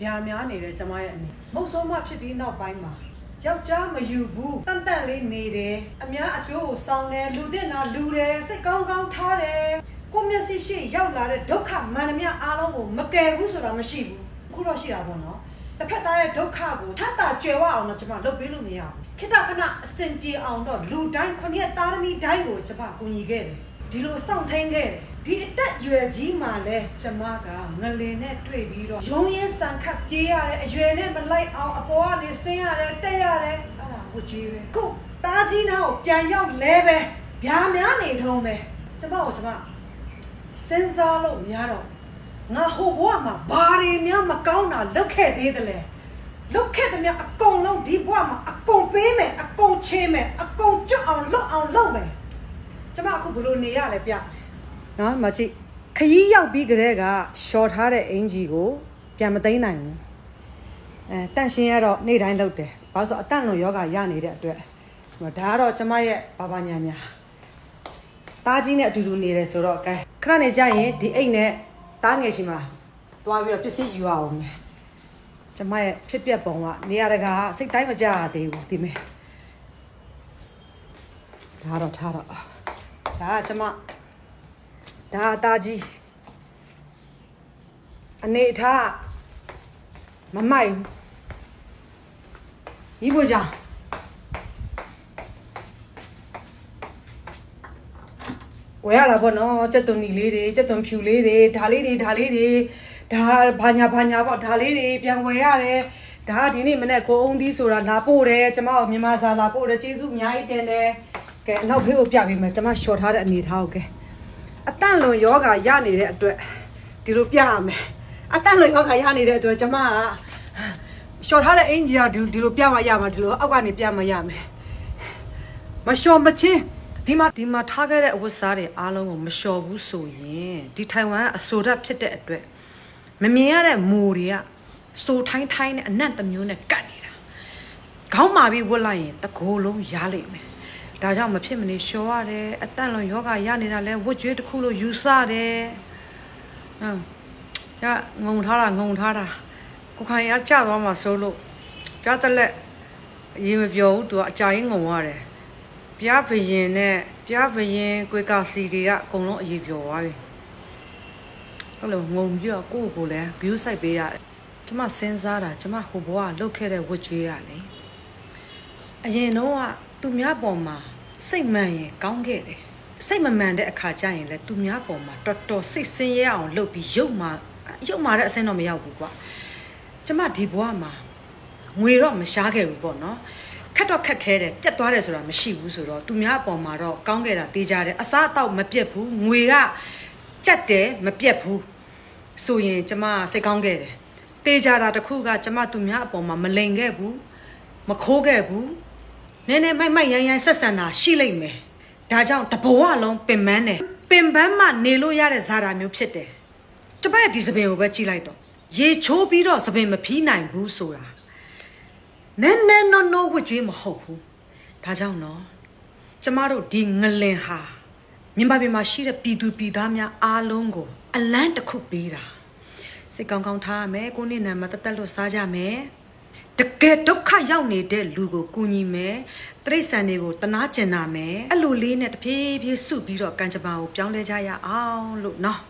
။ညာများနေတဲ့ကျမရဲ့အနေမဟုတ်ဆုံးမဖြစ်ပြီးနောက်ပိုင်းမှာယောက်ျားမယူဘူးတန်တန်လေးနေတယ်အများအကျိုးကိုစောင်းတယ်လူတဲ့နာလူတယ်စိတ်ကောင်းကောင်းထားတယ်ကိုမျက်စိရှိရောက်လာတဲ့ဒုက္ခမန္တမအားလုံးကိုမကယ်ဘူးဆိုတာမရှိဘူးအခုတော့ရှိတာပေါ့နော်တစ်ဖက်သားရဲ့ဒုက္ခကိုထပ်တာကြွယ်ဝအောင်တော့ကျမလုပ်ပေးလို့မရဘူးခိတခဏအစင်ပြေအောင်တော့လူတိုင်းခொနည်းသားသမီးတိုင်းကိုကျမကူညီခဲ့တယ် ဒီလိုစောင့်ထိန်ခဲ့တယ်ဒီအသက်အရွယ်ကြီးမှလဲကျမကငလင်နဲ့တွေ့ပြီးတော့ရုံးရင်းဆန်ခတ်ပြေးရတယ်အရွယ်နဲ့မလိုက်အောင်အပေါ်ကနေဆင်းရတယ်တက်ရတယ်အဲ့ဒါဝကြွေးပဲခုတားကြီးနာကိုပြန်ရောက်လဲပဲဗျာများနေထုံးပဲကျမကိုကျမစဉ်းစားလို့မရတော့ငါဟိုဘဝမှာဘာတွေများမကောင်းတာလုပ်ခဲ့သေးတယ်လဲလုပ်ခဲ့တဲ့မြအကုန်လုံးဒီဘဝမှာအကုန်ပေးမယ်အကုန်ချေးမယ်အကုန်ကြွအောင်လုပ်အောင်လုပ်မယ် ကျမအခုဘယ်လိုနေရလဲဗျနော်မကြည့်ခရီးရောက်ပြီးကြတဲ့ကရှော်ထားတဲ့အင်ဂျီကိုပြန်မသိမ်းနိုင်ဘူးအဲတန့်ရှင်းရတော့နေ့တိုင်းလုပ်တယ်ဘာလို့ဆိုအတန့်လွန်ယောဂရနေတဲ့အတွက်ဟိုဒါကတော့ကျမရဲ့ဘာဘာညာညာတားကြီးနဲ့အတူတူနေတယ်ဆိုတော့ကဲခဏနေကြရင်ဒီအိတ်နဲ့တားငယ်ရှိမှာသွားပြီးတော့ပစ္စည်းယူအောင်မယ်ကျမရဲ့ဖြစ်ပျက်ပုံကနေရာတကာစိတ်တိုင်းမကြရသေးဘူးဒီမဲ့ဒါတော့ထားတော့ ဒါကကျမဒါအသားကြီးအနေအထားမမိုက်ဘူးညီဖို့ကြောင့်ဝယ်ရတာပေါ့နော်စက်သွန်နီလေးတွေစက်သွန်ဖြူလေးတွေဒါလေးတွေဒါလေးတွေဒါဘာညာဘာညာပေါ့ဒါလေးတွေပြန်ဝယ်ရတယ်ဒါကဒီနေ့မနေ့ကိုအုံးသီးဆိုတာလာပို့တယ်ကျမတို့မြန်မာစာလာပို့တယ်ကျေးဇူးအများကြီးတင်တယ် ကဲအနောက်ဖေးကိုပြပေးမယ်ကျမလျှော်ထားတဲ့အနေထားကိုကဲအတန့်လွန်ယောဂရနေတဲ့အတွက်ဒီလိုပြရမယ်အတန့်လွန်ယောဂရနေတဲ့အတွက်ကျမကလျှော်ထားတဲ့အင်ဂျီကဒီဒီလိုပြမှရမှာဒီလိုအောက်ကနေပြမှရမယ်မလျှော်မချင်းဒီမှာဒီမှာထားခဲ့တဲ့အဝတ်စားတွေအားလုံးကိုမလျှော်ဘူးဆိုရင်ဒီထိုင်ဝမ်ကအဆိုဓာတ်ဖြစ်တဲ့အတွက်မမြင်ရတဲ့မူတွေကစိုးထိုင်းထိုင်းနဲ့အနက်တစ်မျိုးနဲ့ကတ်နေတာခေါင်းမာပြီးဝတ်လိုက်ရင်တကိုယ်လုံးရားလိမ့်မယ် ဒါကြောင့်မဖြစ်မနေလျှော်ရတယ်အတန့်လွန်ယောဂရနေတာလဲဝတ်ကြွေးတစ်ခုလို့ယူဆတယ်ဟမ်じゃငုံထားတာငုံထားတာကိုခိုင်ရကြသွားမှာစိုးလို့ကြားတက်လက်ရေမပြောဘူးသူကအကြာကြီးငုံရတယ်ပြားဘရင်နဲ့ပြားဘရင်ကွေကာစီတွေကအကုန်လုံးအရေးပြောသွားပြီအဲ့လိုငုံပြီးတော့ကိုယ့်ကိုယ်လည်း view site ပေးရတယ်ကျမစဉ်းစားတာကျမဟိုဘဝလှုပ်ခဲ့တဲ့ဝတ်ကြွေးရလေအရင်တော့က သူများပေါ်မှာစိတ်မှန်ရင်ကောင်းခဲ့တယ်စိတ်မမှန်တဲ့အခါကျရင်လည်းသူများပေါ်မှာတော်တော်စိတ်ဆင်းရဲအောင်လုပ်ပြီးရုပ်မာရုပ်မာတဲ့အဆင့်တော့မရောက်ဘူးကွာကျမဒီဘဝမှာငွေတော့မရှားခဲ့ဘူးပေါ့နော်ခက်တော့ခက်ခဲတယ်ပြတ်သွားတယ်ဆိုတာမရှိဘူးဆိုတော့သူများအပေါ်မှာတော့ကောင်းခဲ့တာတေးကြတယ်အစားအသောက်မပြတ်ဘူးငွေကကြက်တယ်မပြတ်ဘူးဆိုရင်ကျမစိတ်ကောင်းခဲ့တယ်တေးကြတာတစ်ခုကကျမသူများအပေါ်မှာမလိန်ခဲ့ဘူးမခိုးခဲ့ဘူး နည်းနည်းမိုက်မိုက်ရိုင်းရိုင်းဆက်ဆံတာရှိလိမ့်မယ်ဒါကြောင့်တဘဝလုံးပင်ပန်းတယ်ပင်ပန်းမှနေလို့ရတဲ့ဇာတာမျိုးဖြစ်တယ်ကျမရဲ့ဒီစပင်ကိုပဲကြည့်လိုက်တော့ရေချိုးပြီးတော့စပင်မဖီးနိုင်ဘူးဆိုတာနည်းနည်းနော်နော်ဝတ်ကြွေးမဟုတ်ဘူးဒါကြောင့်နော်ကျမတို့ဒီငလင်ဟာမြန်မာပြည်မှာရှိတဲ့ပြည်သူပြည်သားများအားလုံးကို အလန်းတစ်ခုပေးတာစိတ်ကောင်းကောင်းထားရမယ်ကိုနေ့နာမတသက်လို့စားကြမယ် တကယ်ဒုက္ခရောက်နေတဲ့လူကိုကူညီမယ်တိရစ္ဆာန်တွေကိုတနာကျင်နာမယ်အဲ့လိုလေးနဲ့တဖြည်းဖြည်းစုပြီးတော့ကံကြမ္မာကိုပြောင်းလဲကြရအောင်လို့နော်